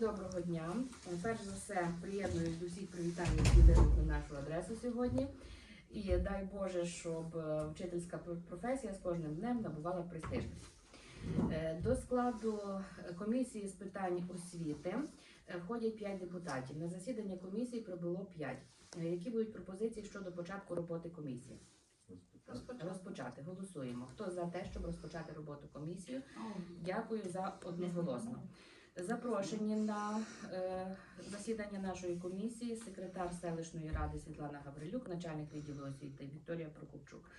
доброго дня. Перш за все, приєднуюсь до всіх привітань, які йдуть на нашу адресу сьогодні. І дай Боже, щоб е, вчительська професія з кожним днем набувала престижність. Е, До складу е, комісії з питань освіти е, входять 5 депутатів. На засідання комісії прибуло 5. Які будуть пропозиції щодо початку роботи комісії? Розпочати. Голосуємо. Хто за те, щоб розпочати роботу комісії? Дякую за одноголосно. Запрошені на е, засідання нашої комісії секретар селищної ради Світлана Гаврилюк, начальник відділу освіти Вікторія Прокопчук.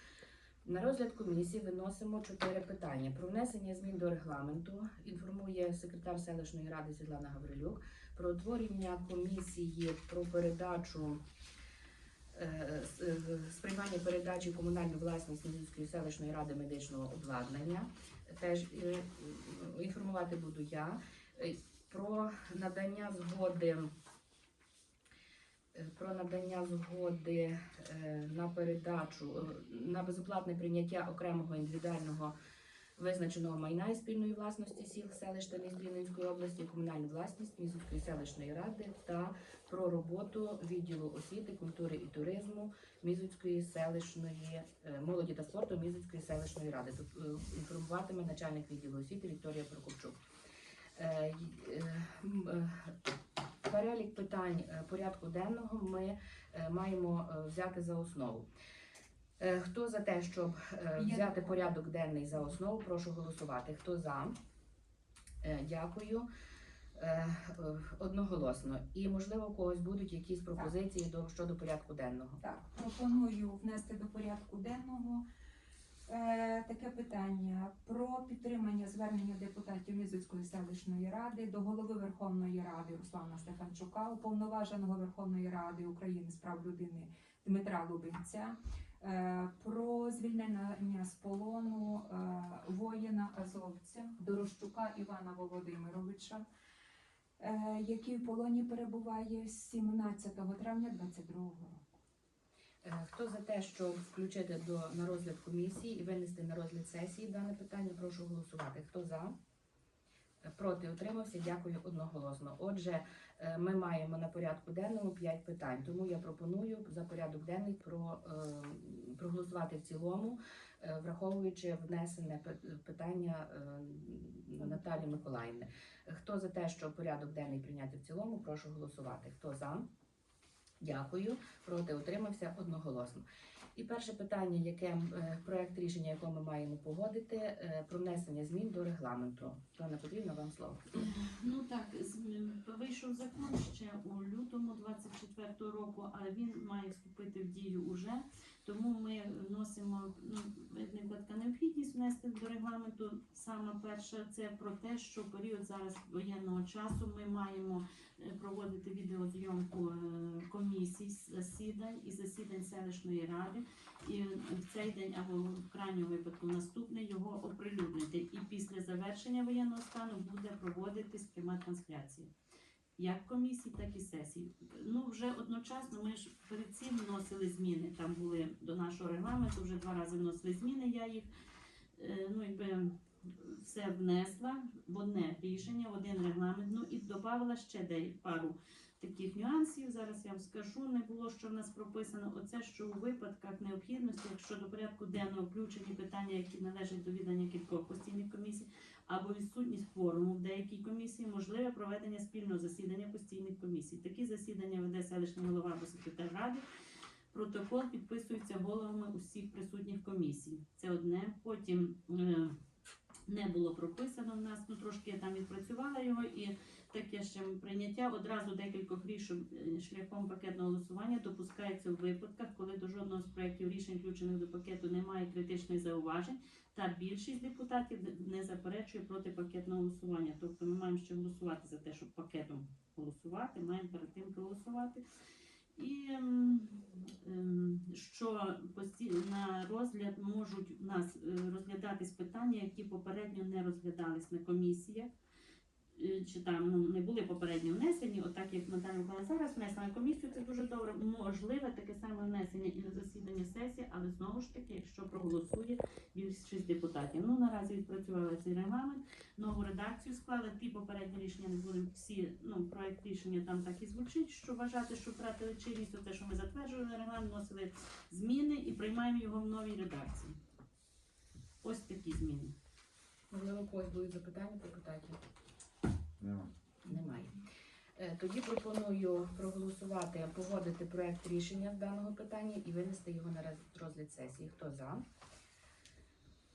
На розгляд комісії виносимо чотири питання. Про внесення змін до регламенту інформує секретар селищної ради Світлана Гаврилюк про утворення комісії про передачу е, е, сприймання передачі в комунальну власність селищної ради медичного обладнання. Теж інформувати буду я про надання згоди. е, Про надання згоди е, на передачу е, на безоплатне прийняття окремого індивідуального визначеного майна і спільної власності сіл, селищ та області, комунальну власність Мізівської селищної ради та про роботу відділу освіти, культури і туризму Мізівської селищної молоді та спорту Мізівської селищної ради. Тут інформуватиме начальник відділу освіти Вікторія Прокопчук. Е, е, е, Перелік питань порядку денного ми маємо взяти за основу. Хто за те, щоб взяти порядок денний за основу, прошу голосувати. Хто за? Дякую. Одноголосно. І можливо, у когось будуть якісь пропозиції до щодо порядку денного. Так, пропоную внести до порядку денного таке питання про підтримання звернення депутатів Мізоцької селищної ради до голови Верховної Ради Руслана Стефанчука, уповноваженого Верховної Ради України з прав людини Дмитра Лубенця, е, про звільнення з полону е, воїна азовця Дорощука Івана Володимировича. е, Який в полоні перебуває з 17 травня 22 року. Е, Хто за те, щоб включити до на розгляд комісії і винести на розгляд сесії дане питання, прошу голосувати. Хто за? Е, Проти утримався, дякую одноголосно. Отже, е, ми маємо на порядку денному 5 питань, тому я пропоную за порядок денний про, проголосувати в цілому, враховуючи внесене питання Наталі Миколаївни. Хто за те, щоб порядок денний прийняти в цілому, прошу голосувати. Хто за? Дякую. Проти утримався одноголосно. І перше питання, яке е, проект рішення, якого ми маємо погодити, е, про внесення змін до регламенту. Пане потрібно вам слово. Ну так, вийшов закон ще у лютому 24 року, але він має вступити в дію уже. Тому ми вносимо ну, виникла необхідність внести до регламенту. Саме перше це про те, що період зараз воєнного часу ми маємо е, проводити відеозйомку е, комісій засідань і засідань селищної ради. І в цей день або в крайньому випадку наступний його оприлюднити. І після завершення воєнного стану буде проводитись пряма трансляція. Як комісій, так і сесій. Ну вже одночасно ми ж перед цим вносили зміни. Там були до нашого регламенту, вже два рази вносили зміни. Я їх е, ну якби все внесла в одне рішення, в один регламент. Ну і додавала ще де пару таких нюансів. Зараз я вам скажу. Не було що в нас прописано. Оце що у випадках необхідності, якщо до порядку денного включені питання, які належать до відання кількох постійних комісій, або відсутність форуму в деякій комісії, можливе проведення спільного засідання постійних комісій. Такі засідання веде селищний голова або секретар ради. Протокол підписується головами усіх присутніх комісій. Це одне. Потім е, не було прописано в нас. Ну трошки я там відпрацювала його, і таке ще прийняття одразу декількох рішень е, шляхом пакетного голосування допускається в випадках, коли до жодного з проєктів рішень, включених до пакету, немає критичних зауважень, та більшість депутатів не заперечує проти пакетного голосування. Тобто ми маємо ще голосувати за те, щоб пакетом голосувати, маємо перед тим проголосувати. І ем, ем, що на розгляд можуть у нас е, розглядатись питання, які попередньо не розглядались на комісіях. Е, Чи там ну, не були попередньо внесені, отак як Наталя Микола зараз внесла комісію, це дуже добре. Можливе таке саме внесення і на засідання сесії, але знову ж таки, якщо проголосує більшість депутатів. Ну наразі відпрацювали цей регламент, нову редакцію. склали. Ті попередні рішення не будемо всі, ну, проект рішення там так і звучить, що вважати, що втратили чинність, те, що ми затверджували регламент, вносили зміни і приймаємо його в новій редакції. Ось такі зміни. Можливо, когось будуть запитання питанню? Нема. Немає. Е, Тоді пропоную проголосувати, погодити проект рішення з даного питання і винести його на розгляд сесії. Хто за?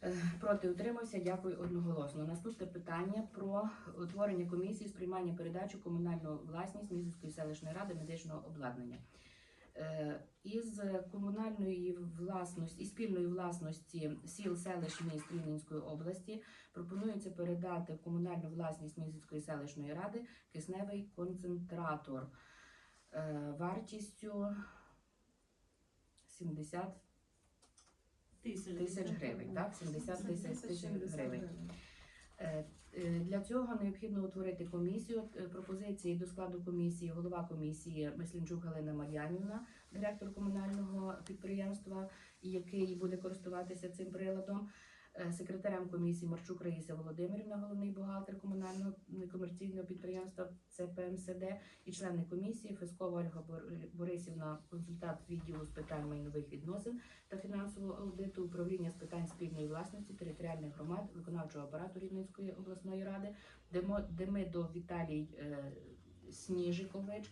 Е, Проти утримався, дякую одноголосно. Наступне питання про утворення комісії з приймання передачі комунальну власність Мізівської селищної ради медичного обладнання. Е, Із комунальної власності і спільної власності сіл селищ міст Рівненської області пропонується передати в комунальну власність Мізівської селищної ради кисневий концентратор е, вартістю 70 Тисяч. гривень. Так, 70 тисяч тисяч гривень. Е, Для цього необхідно утворити комісію. Е, Пропозиції до складу комісії, голова комісії Меслінчук Галина Мар'янівна, директор комунального підприємства, який буде користуватися цим приладом. Е, Секретарем комісії Марчук Раїса Володимирівна, головний бухгалтер комунального некомерційного підприємства ЦПМСД і члени комісії Фескова Ольга Бор- Борисівна, консультант відділу з питань майнових відносин та фінансового аудиту управління з питань спільної власності територіальних громад виконавчого апарату Рівненської обласної ради, Демо- Демидов Віталій е, Сніжикович,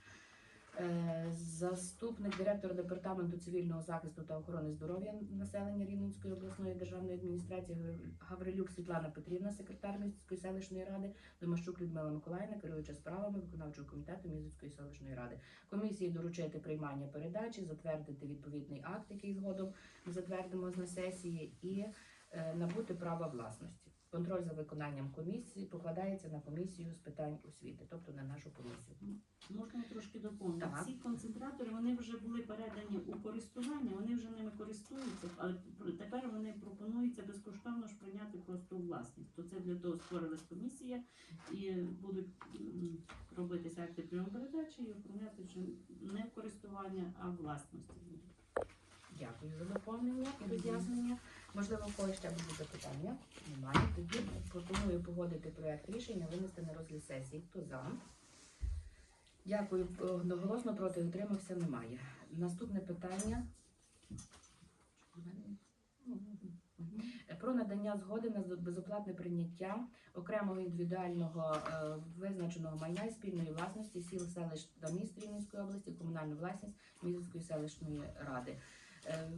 заступник директора департаменту цивільного захисту та охорони здоров'я населення Рівненської обласної державної адміністрації Гаврилюк Світлана Петрівна, секретар Міської селищної ради, Домащук Людмила Миколаївна, керуюча справами виконавчого комітету Мізицької селищної ради. Комісії доручити приймання передачі, затвердити відповідний акт, який згодом ми затвердимо на сесії, і е, набути права власності. Контроль за виконанням комісії покладається на комісію з питань освіти, тобто на нашу комісію. Можна я трошки доповнити. Ці концентратори вони вже були передані у користування, вони вже ними користуються, але тепер вони пропонуються безкоштовно ж прийняти просто у власність. То це для того створилась комісія і будуть робитися акти прийому передачі і оформляти вже не в користування, а в власності. Дякую за доповнення і роз'яснення. Можливо, у когось ще будуть запитання? Немає. Тоді пропоную погодити проект рішення, винести на розгляд сесії. Хто за? Дякую. Одноголосно проти утримався немає. Наступне питання. Про надання згоди на безоплатне прийняття окремого індивідуального е, визначеного майна і спільної власності сіл, селищ та міст Рівненської області, комунальну власність Мізівської селищної ради. Е,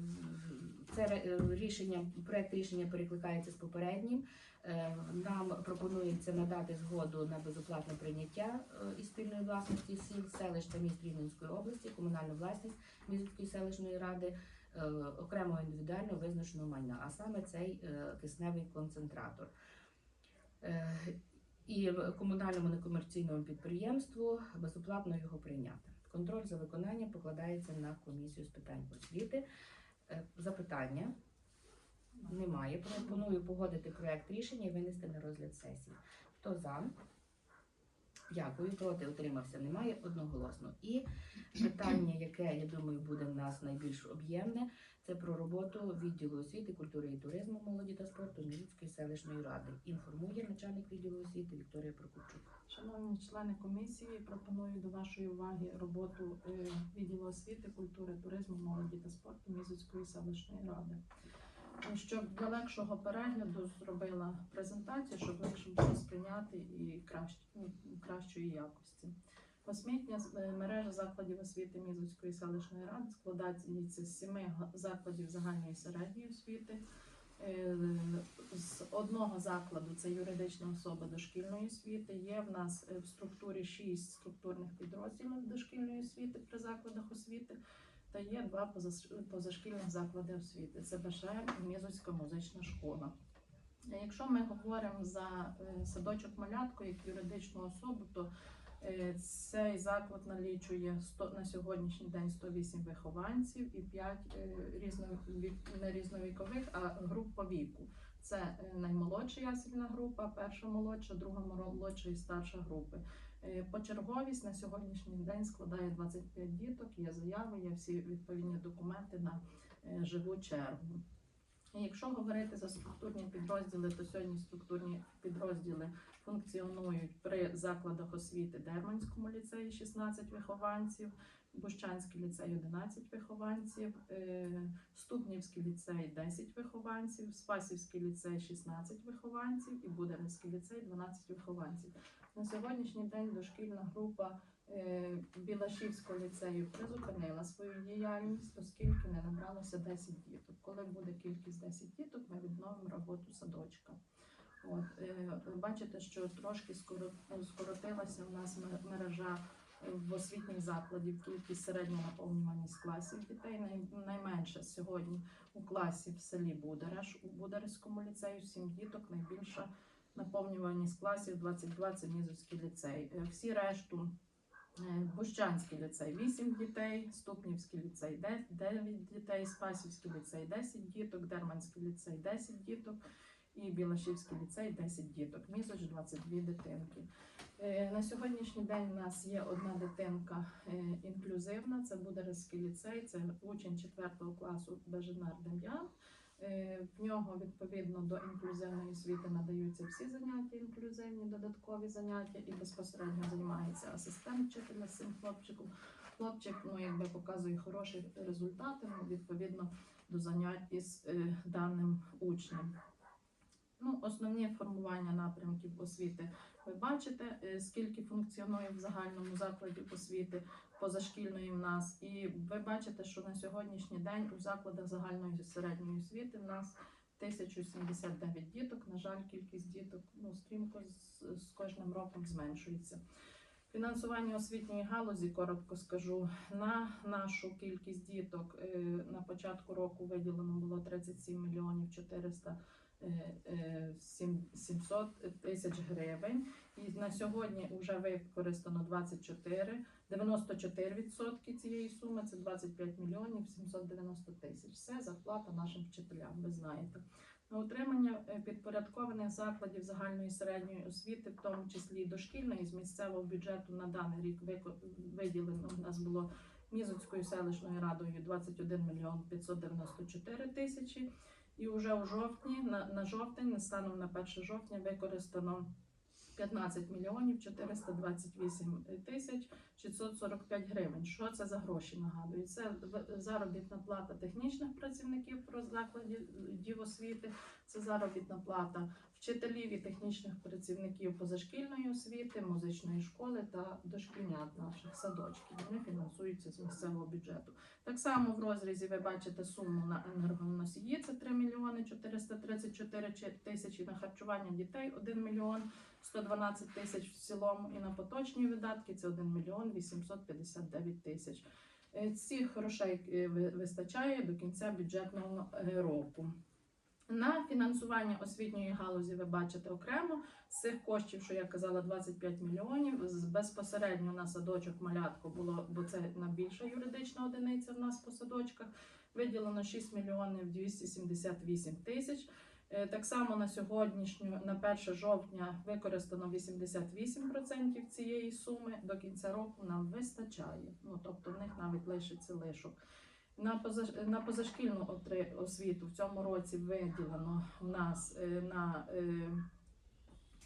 Це е, рішення, проект рішення перекликається з попереднім. Е, Нам пропонується надати згоду на безоплатне прийняття із спільної власності сіл, селищ та міст Рівненської області, комунальну власність Мізівської селищної ради, окремого індивідуально визначеного майна, а саме цей кисневий концентратор. І комунальному некомерційному підприємству безоплатно його прийняти. Контроль за виконанням покладається на комісію з питань освіти. Е, Запитання немає. Пропоную погодити проект рішення і винести на розгляд сесії. Хто за? Дякую. Проти утримався. Немає одноголосно. І питання, яке я думаю буде в нас найбільш об'ємне, це про роботу відділу освіти, культури і туризму, молоді та спорту Міліцької селищної ради. Інформує начальник відділу освіти Вікторія Прокопчук. Шановні члени комісії, пропоную до вашої уваги роботу е, відділу освіти, культури, туризму, молоді та спорту Мізицької селищної ради. Е, Щоб для легшого перегляду зробила презентацію, щоб легше було сприйняти і ну, кращої якості. Освітня е, мережа закладів освіти Мізицької селищної ради складається з сіми закладів загальної середньої освіти. Е, З одного закладу це юридична особа дошкільної освіти. Є в нас е, в структурі шість структурних підрозділів дошкільної освіти при закладах освіти. Та є два позаш- позашкільних заклади освіти. Це БШМ і Мізоцька музична школа. Якщо ми говоримо за садочок малятко як юридичну особу, то цей заклад налічує 100, на сьогоднішній день 108 вихованців і 5 різновік, не різновікових, а груп по віку. Це е, наймолодша ясельна група, перша молодша, друга молодша і старша групи. Е, Почерговість на сьогоднішній день складає 25 діток, є заяви, є всі відповідні документи на е, живу чергу. Якщо говорити за структурні підрозділи, то сьогодні структурні підрозділи функціонують при закладах освіти Дерманському ліцеї 16 вихованців, Бущанський ліцей 11 вихованців, е, Ступнівський ліцей 10 вихованців, Спасівський ліцей 16 вихованців і Бударівський ліцей 12 вихованців. На сьогоднішній день дошкільна група Білашівського ліцею призупинила свою діяльність, оскільки не набралося 10 діток. Коли буде кількість 10 діток, ми відновимо роботу садочка. От, е, ви бачите, що трошки скоротилася у нас мережа е, в освітніх закладів, кількість середня наповнюваність класів дітей. Найменше сьогодні у класі в селі Будараш, у Бударському ліцею 7 діток, найбільша наповнюваність класів 22 це Мізовський ліцей. Е, Всі решту е, Бущанський ліцей 8 дітей, Ступнівський ліцей 9 дітей, Спасівський ліцей 10 діток, Дерманський ліцей 10 діток і Білашівський ліцей 10 діток. Мізоч 22 дитинки. Е, На сьогоднішній день у нас є одна дитинка е, інклюзивна, це Бударський ліцей, це учень 4 класу Беженар Дем'ян. Е, В нього відповідно до інклюзивної освіти надаються всі заняття, інклюзивні додаткові заняття, і безпосередньо займається асистент вчителя з цим хлопчиком. Хлопчик ну, якби показує хороші результати ну, відповідно до занять із е, даним учнем. Ну, основні формування напрямків освіти ви бачите, е, скільки функціонує в загальному закладі освіти позашкільної в нас. І ви бачите, що на сьогоднішній день у закладах загальної середньої освіти в нас 1079 діток. На жаль, кількість діток ну, стрімко з, з кожним роком зменшується. Фінансування освітньої галузі, коротко скажу, на нашу кількість діток е, на початку року виділено було 37 мільйонів 400 е, е, сім- 700 тисяч гривень. І на сьогодні вже використано 24, 94% цієї суми це 25 мільйонів 790 тисяч. Все зарплата нашим вчителям, ви знаєте. На утримання е, підпорядкованих закладів загальної середньої освіти, в тому числі і дошкільної, з місцевого бюджету на даний рік виділено у нас було Мізоцькою селищною радою 21 мільйон 594 тисячі. І вже у жовтні, на, на жовтень, станом на 1 жовтня, використано 15 мільйонів 428 тисяч 645 гривень. Що це за гроші? Нагадую, це заробітна плата технічних працівників про закладів освіти, це заробітна плата вчителів і технічних працівників позашкільної освіти, музичної школи та дошкільнят наших садочків. Вони фінансуються з місцевого бюджету. Так само в розрізі ви бачите суму на енергоносії це 3 мільйони 434 чи- тисячі на харчування дітей 1 мільйон 112 тисяч в цілому і на поточні видатки це 1 мільйон 859 тисяч. Е, Цих грошей е, вистачає до кінця бюджетного е, року. На фінансування освітньої галузі ви бачите окремо з цих коштів, що я казала, 25 мільйонів. Безпосередньо на садочок малятку було, бо це найбільша юридична одиниця в нас по садочках. Виділено 6 мільйонів 278 тисяч. Е, Так само на сьогоднішню, на 1 жовтня, використано 88% цієї суми. До кінця року нам вистачає. Ну тобто в них навіть лишиться лишок. На, поза, на позашкільну освіту в цьому році виділено у нас е, на е,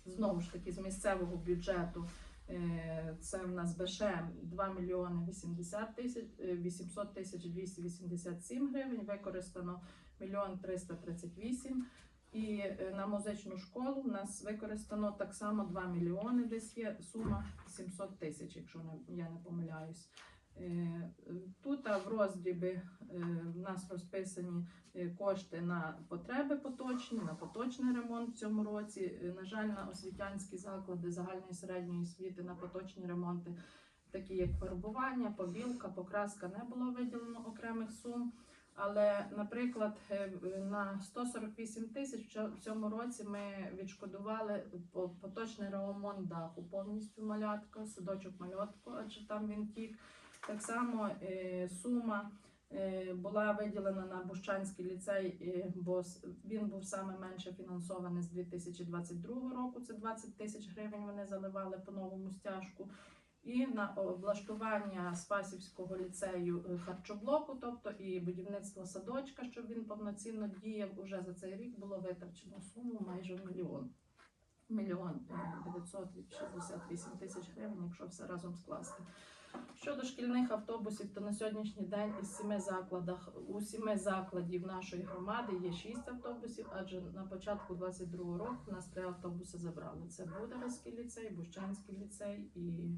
знову ж таки з місцевого бюджету. е, Це в нас БШМ 2 мільйони 80 тисяч е, 800 тисяч 287 гривень. Використано мільйон 338. І на музичну школу в нас використано так само 2 мільйони. Десь є сума 700 тисяч, якщо я не помиляюсь. Е, Тут в роздрібі е, в нас розписані е, кошти на потреби поточні, на поточний ремонт в цьому році. На жаль, на освітянські заклади загальної середньої освіти на поточні ремонти, такі як фарбування, побілка, покраска, не було виділено окремих сум. Але, наприклад, на 148 тисяч в цьому році ми відшкодували по- поточний ремонт даху повністю малятка, садочок малятку, адже там він тік. Так само е, сума е, була виділена на Бущанський ліцей, е, бо він був саме менше фінансований з 2022 року. Це 20 тисяч гривень вони заливали по новому стяжку. і на облаштування Спасівського ліцею харчоблоку, тобто і будівництво садочка, щоб він повноцінно діяв. Уже за цей рік було витрачено суму майже мільйон. Мільйон е, 968 тисяч гривень, якщо все разом скласти. Щодо шкільних автобусів, то на сьогоднішній день із сіми закладах у сіми закладів нашої громади є шість автобусів, адже на початку 22-го року нас три автобуси забрали. Це Бударський ліцей, Бущанський ліцей і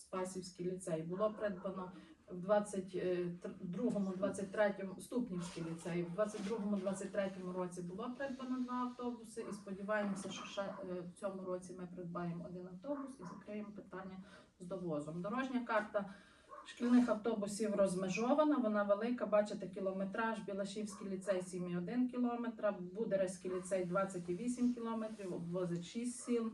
Спасівський ліцей. Було придбано в 22-му, 23-му Ступнівський ліцей. В 22-му, 23-му році було придбано два автобуси, і сподіваємося, що ще е, в цьому році ми придбаємо один автобус і закриємо питання з довозом. Дорожня карта шкільних автобусів розмежована, вона велика. Бачите, кілометраж, Білашівський ліцей 7,1 км, Будерецький ліцей 28 кілометрів, обвозить 6 сіл.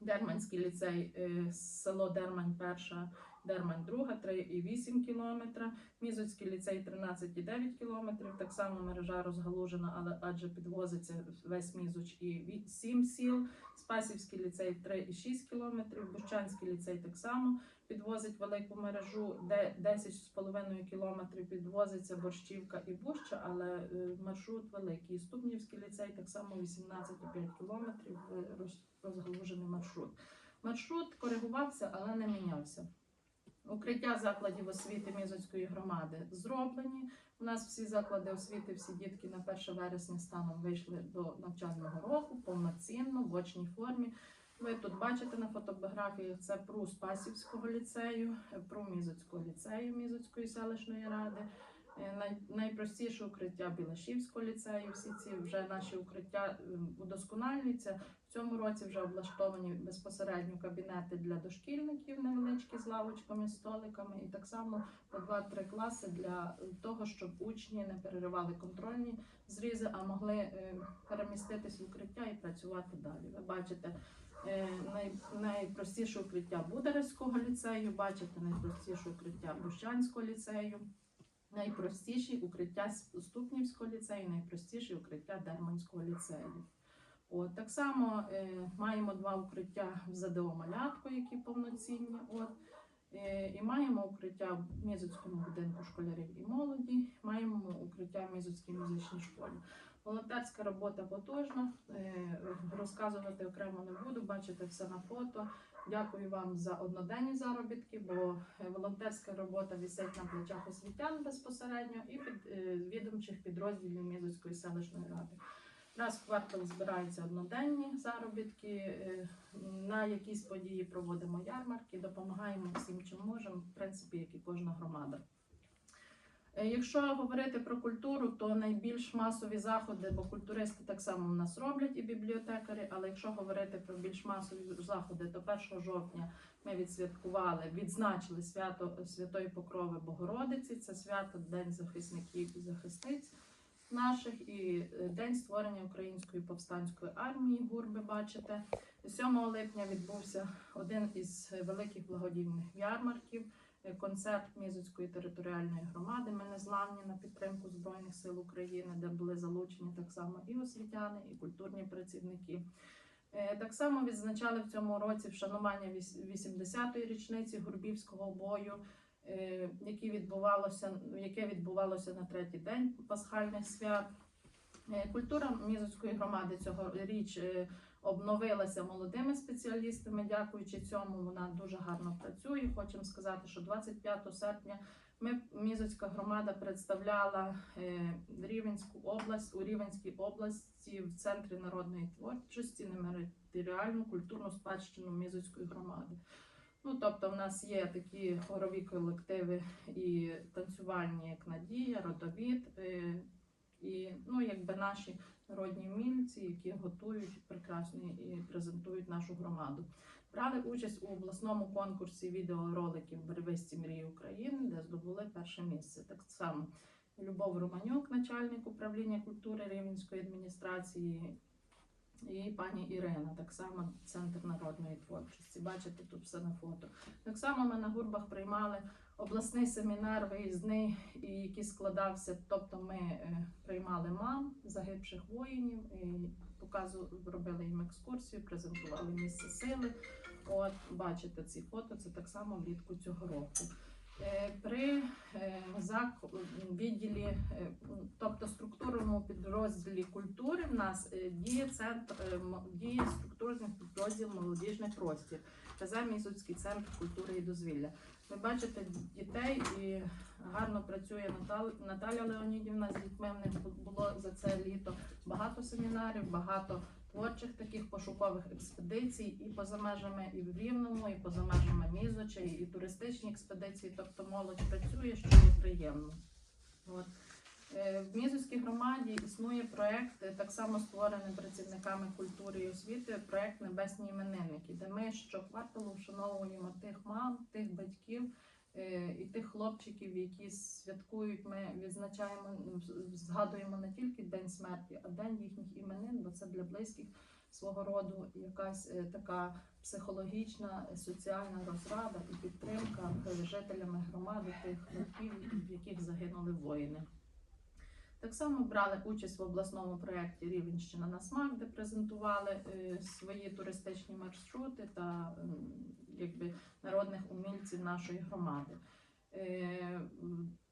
Дерманський ліцей, е, село Дермань перша, Дермань друга, 3,8 кілометра. Мізоцький ліцей 13,9 кілометрів. Так само мережа розгалужена, але адже підвозиться весь мізоч і ві- 7 сіл. Спасівський ліцей 3,6 кілометрів, Бущанський ліцей так само підвозить велику мережу, де 10,5 кілометрів підвозиться Борщівка і Буща, але е, маршрут великий. Ступнівський ліцей так само 18,5 кілометрів е, розгалужений маршрут. Маршрут коригувався, але не мінявся. Укриття закладів освіти Мізоцької громади зроблені. У нас всі заклади освіти, всі дітки на 1 вересня станом вийшли до навчального року повноцінно в очній формі. Ви тут бачите на фотографіях це ПРУ Спасівського ліцею, ПРУ Мізоцького ліцею Мізоцької селищної ради. Е, Най, найпростіше укриття Білашівського ліцею. Всі ці вже наші укриття ем, удосконалюються. В цьому році вже облаштовані безпосередньо кабінети для дошкільників невеличкі з лавочками, столиками, і так само по 2-3 класи для того, щоб учні не переривали контрольні зрізи, а могли е, переміститись в укриття і працювати далі. Ви бачите. е, Най, найпростіше укриття Бударевського ліцею, бачите найпростіше укриття Бущанського ліцею, найпростіші укриття Ступнівського ліцею, найпростіші укриття Дерманського ліцею. От так само е, маємо два укриття в ЗДО Малятко, які повноцінні. От е, і маємо укриття в Мізоцькому будинку школярів і молоді. Маємо укриття в Мізоцькій музичній школі. Волонтерська робота потужна. Е, розказувати окремо не буду. Бачите все на фото. Дякую вам за одноденні заробітки, бо е, волонтерська робота висить на плечах освітян безпосередньо і під е, відомчих підрозділів Мізоцької селищної ради. Раз в квартал збираються одноденні заробітки. На якісь події проводимо ярмарки, допомагаємо всім, чим можемо, в принципі, як і кожна громада. Е, Якщо говорити про культуру, то найбільш масові заходи, бо культуристи так само в нас роблять і бібліотекарі. Але якщо говорити про більш масові заходи, то 1 жовтня ми відсвяткували, відзначили свято Святої Покрови Богородиці. Це свято День захисників і захисниць наших і е, День створення Української повстанської армії. Гурби бачите. 7 липня відбувся один із великих благодійних ярмарків. Концерт Мізоцької територіальної громади Ми незламні на підтримку Збройних сил України, де були залучені так само і освітяни, і культурні працівники. Е, Так само відзначали в цьому році вшанування 80-ї річниці Гурбівського бою, е, яке відбувалося, яке відбувалося на третій день пасхальних свят. Е, Культура Мізоцької громади цього річ обновилася молодими спеціалістами. Дякуючи цьому, вона дуже гарно працює. Хочемо сказати, що 25 серпня ми Мізоцька громада представляла е, Рівенську область у Рівенській області в центрі народної творчості нематеріальну культурну спадщину Мізоцької громади. Ну, тобто, в нас є такі хорові колективи і танцювальні, як Надія, Родовід, е, і ну, якби наші народні вмільці, які готують прекрасні і презентують нашу громаду. Брали участь у обласному конкурсі відеороликів Беревисті мрії України, де здобули перше місце. Так само Любов Романюк, начальник управління культури Рівненської адміністрації, і пані Ірина, так само центр народної творчості. Бачите тут все на фото. Так само ми на гурбах приймали обласний семінар виїзний, і який складався. Тобто, ми е, приймали мам загибших воїнів, і показу робили їм екскурсію, презентували місце сили. От бачите ці фото, це так само влітку цього року. Е, При е, відділі, тобто структурному підрозділі культури, в нас діє центр е, м- структурний підрозділ молодіжний простір. ТЗ Мізуцький центр культури і дозвілля. Ви бачите дітей і гарно працює Натал- Наталя Леонідівна з дітьми. В них було за це літо багато семінарів, багато творчих таких пошукових експедицій і поза межами і в Рівному, і поза межами Мізоча, і туристичні експедиції. Тобто молодь працює, що є приємно. От. Е, В Мізоській громаді існує проект, е, так само створений працівниками культури і освіти, проект Небесні іменинники, де ми щокварталу вшановуємо тих мам, тих батьків е, і тих хлопчиків, які святкують. Ми відзначаємо, згадуємо не тільки день смерті, а день їхніх іменин, бо це для близьких свого роду якась така психологічна, соціальна розрада і підтримка жителями громади тих років, в яких загинули воїни. Так само брали участь в обласному проєкті Рівенщина на смак, де презентували е, свої туристичні маршрути та якби народних умільців нашої громади. Е,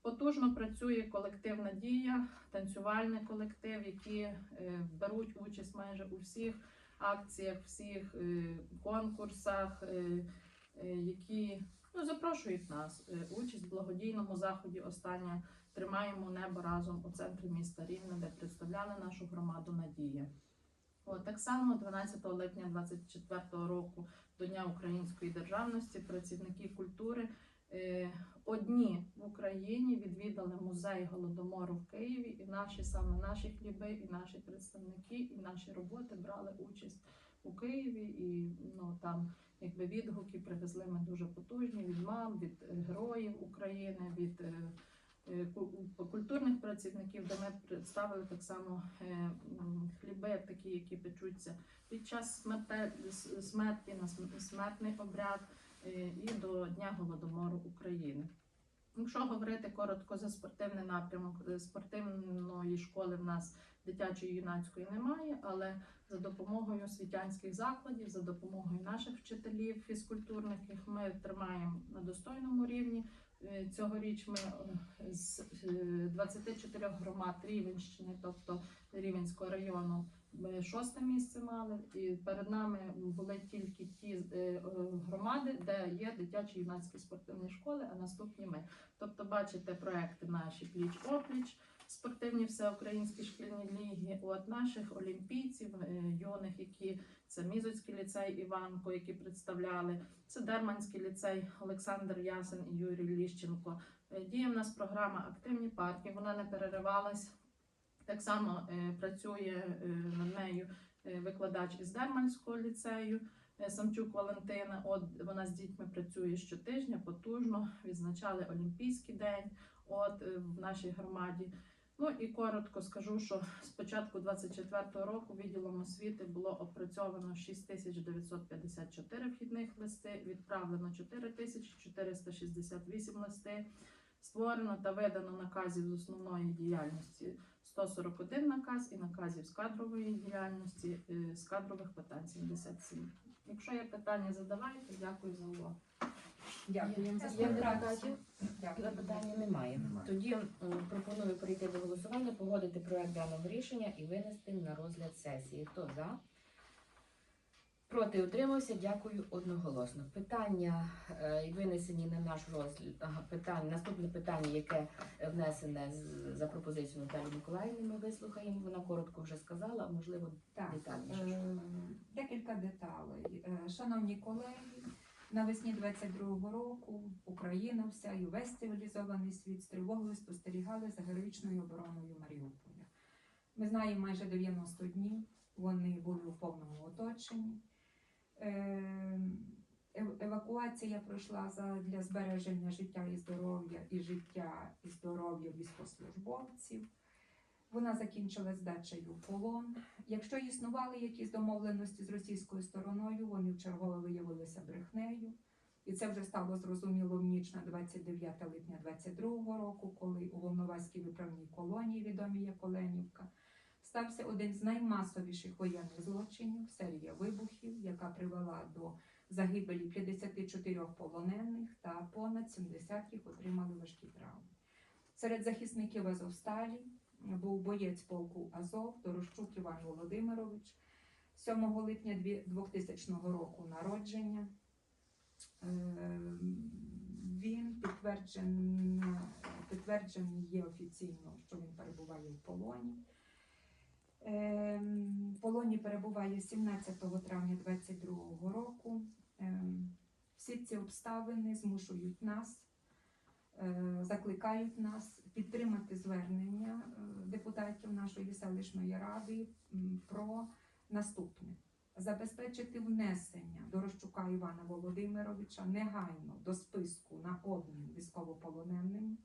Потужно працює колективна дія, танцювальний колектив, які е, беруть участь майже у всіх акціях, всіх конкурсах, які ну, запрошують нас. Участь в благодійному заході остання тримаємо небо разом у центрі міста Рівне, де представляли нашу громаду Надія. От, так само 12 липня 2024 року до Дня української державності працівники культури е, одні в Україні відвідали музей голодомору в Києві, і наші саме наші хліби, і наші представники, і наші роботи брали участь у Києві. І ну там якби відгуки привезли ми дуже потужні від мам, від героїв України, від е, культурних працівників, де ми представили так само е, хліби, такі, які печуться під час смерті на смертний обряд е, і до Дня голодомору України. Якщо говорити коротко за спортивний напрямок, е, спортивної школи в нас дитячої юнацької немає, але за допомогою освітянських закладів, за допомогою наших вчителів фізкультурних, ми тримаємо на достойному рівні. Е, Цьогоріч ми е, з е, 24 громад Рівенщини, тобто Рівенського району, ми шосте місце мали, і перед нами були тільки ті е, е, громади, де є дитячі юнацькі спортивні школи, а наступні ми. Тобто, бачите проекти наші пліч опліч, спортивні всеукраїнські шкільні ліги. От наших олімпійців е, юних, які це Мізоцький ліцей Іванко, які представляли. Це Дерманський ліцей Олександр Ясен і Юрій Ліщенко. Е, Діє в нас програма Активні парки. Вона не переривалась. Так само е, працює над нею викладач із Дерманського ліцею. Самчук Валентина, от вона з дітьми працює щотижня, потужно. Відзначали Олімпійський день от в нашій громаді. Ну і коротко скажу, що з початку 24-го року відділом освіти було опрацьовано 6954 вхідних листи, відправлено 4468 листи, створено та видано наказів з основної діяльності 141 наказ і наказів з кадрової діяльності е, з кадрових питань 77. Якщо є питання, задавайте. Дякую за увагу. Дякую Є. Запитання немає. Тоді м, пропоную перейти до голосування, погодити проект даного рішення і винести на розгляд сесії. Хто за? Проти утримався, дякую одноголосно. Питання е, винесені на наш розгляд. Ага, питання. Наступне питання, яке е, внесене з- за пропозицією Наталії Миколаївни, ми вислухаємо. Вона коротко вже сказала, а можливо Так, детальніше. е, декілька деталей. Е, Шановні колеги, навесні 22-го року Україна вся і весь цивілізований світ з тривогою спостерігали за героїчною обороною Маріуполя. Ми знаємо майже 90 днів. Вони були у повному оточенні. Е, Евакуація пройшла для збереження життя і здоров'я і життя і здоров'я військовослужбовців. Вона закінчилась здачею в полон. Якщо існували якісь домовленості з російською стороною, вони вчергове виявилися брехнею. І це вже стало зрозуміло в ніч на 29 липня 22-го року, коли у Волноваській виправній колонії, відомій як Оленівка, стався один з наймасовіших воєнних злочинів серія вибухів, яка привела до загибелі 54 полонених та понад 70 їх отримали важкі травми. Серед захисників Азовсталі був боєць полку Азов Дорощук Іван Володимирович, 7 липня 2000 року народження. Е, Він підтверджений, підтверджений є офіційно, що він перебуває в полоні. Ем, В полоні перебуває 17 травня 2022 року. Ем, Всі ці обставини змушують нас, е, закликають нас підтримати звернення е, депутатів нашої селищної ради про наступне: забезпечити внесення Дорощука Івана Володимировича негайно до списку на обмін військовополоненим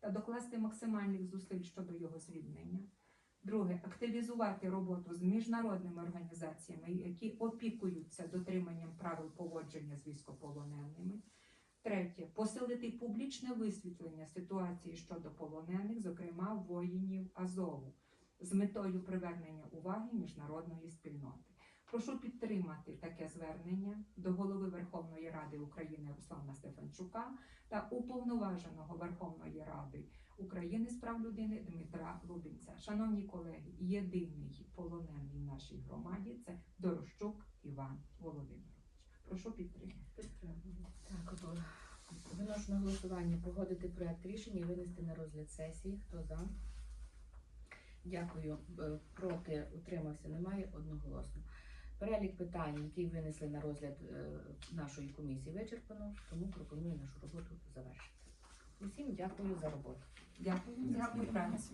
та докласти максимальних зусиль щодо його звільнення. Друге, активізувати роботу з міжнародними організаціями, які опікуються дотриманням правил поводження з військополоненими. Третє, посилити публічне висвітлення ситуації щодо полонених, зокрема воїнів Азову, з метою привернення уваги міжнародної спільноти. Прошу підтримати таке звернення до голови Верховної Ради України Руслана Стефанчука та уповноваженого Верховної Ради України з прав людини Дмитра Лубінця. Шановні колеги, єдиний полонений в нашій громаді це Дорощук Іван Володимирович. Прошу підтримати. Так, виношу на голосування погодити проект рішення і винести на розгляд сесії. Хто за? Дякую. Е, Проти утримався, немає одноголосно. Перелік питань, які винесли на розгляд е, нашої комісії, вичерпано, тому пропоную нашу роботу завершити. Усім дякую за роботу. Дякую за Дякую. співпрацю.